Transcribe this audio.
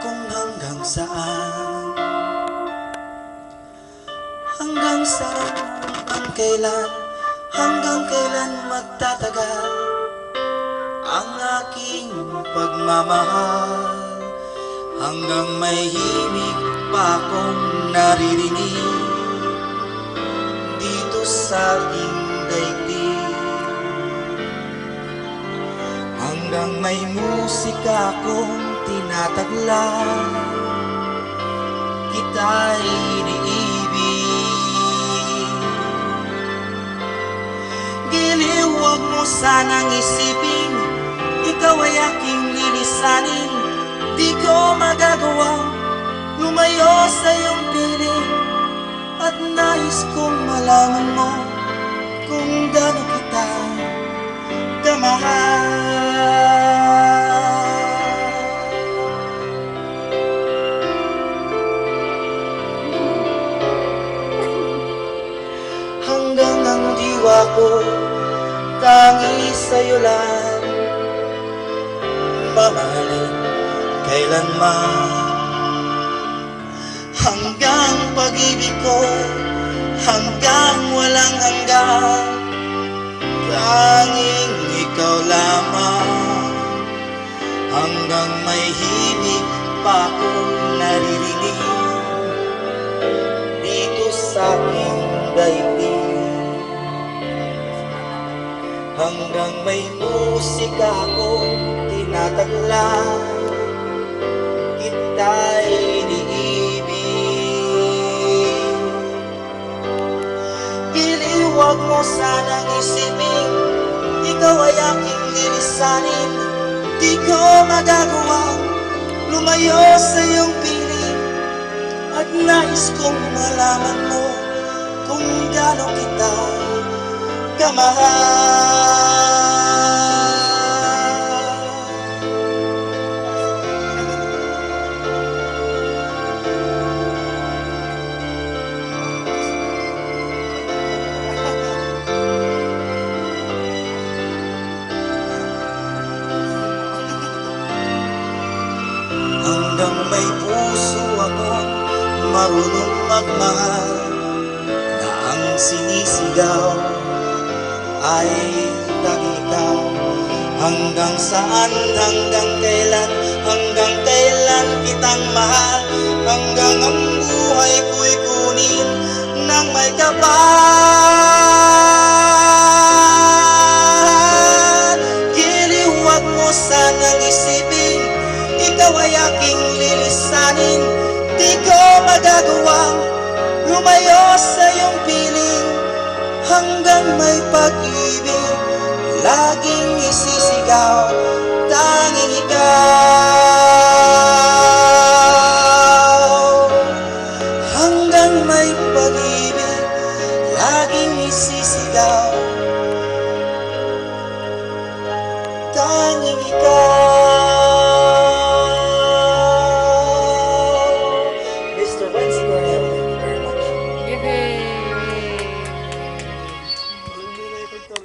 kung hanggang saan. Hanggang saan, hanggang kailan Hanggang kailan magtatagal Ang aking pagmamahal. Hanggang may himig pa akong naririnig Dito sa aking daigdig Hanggang may musika akong tinatagla. Kita'y iniibig. Giliw, huwag mo sanang isipin Ikaw ay aking lilisanin Di ko magagawa Lumayo sa iyong piling. At nais kong malaman mo Kung gaano Hanggang ang diwa ko Tangi sa'yo lang. Mamahalin kailanman. Hanggang pag-ibig ko Hanggang walang hanggan. Tanging ikaw lamang. Hanggang may himig pa akong naririnig. Dito sa aking daigdig Hanggang may musika akong tinatagla. Kita'y iniibig. Giliwag mo sanang isipin Ikaw ay aking lilisanin. Di ko magagawa Lumayo sa iyong piling. At nais kong malaman mo Kung gaano kita kamahal marunong magmahal Na ang sinisigaw ay ikaw Hanggang saan, hanggang kailan, hanggang kailan kitang mahal? Hanggang ang buhay ko'y kunin ng may kapal ko magagawa. Lumayo sa iyong piling Hanggang may pag-ibig. Laging isisigaw Tanging ikaw. Hanggang may pag-ibig Laging isisigaw. Tanging ikaw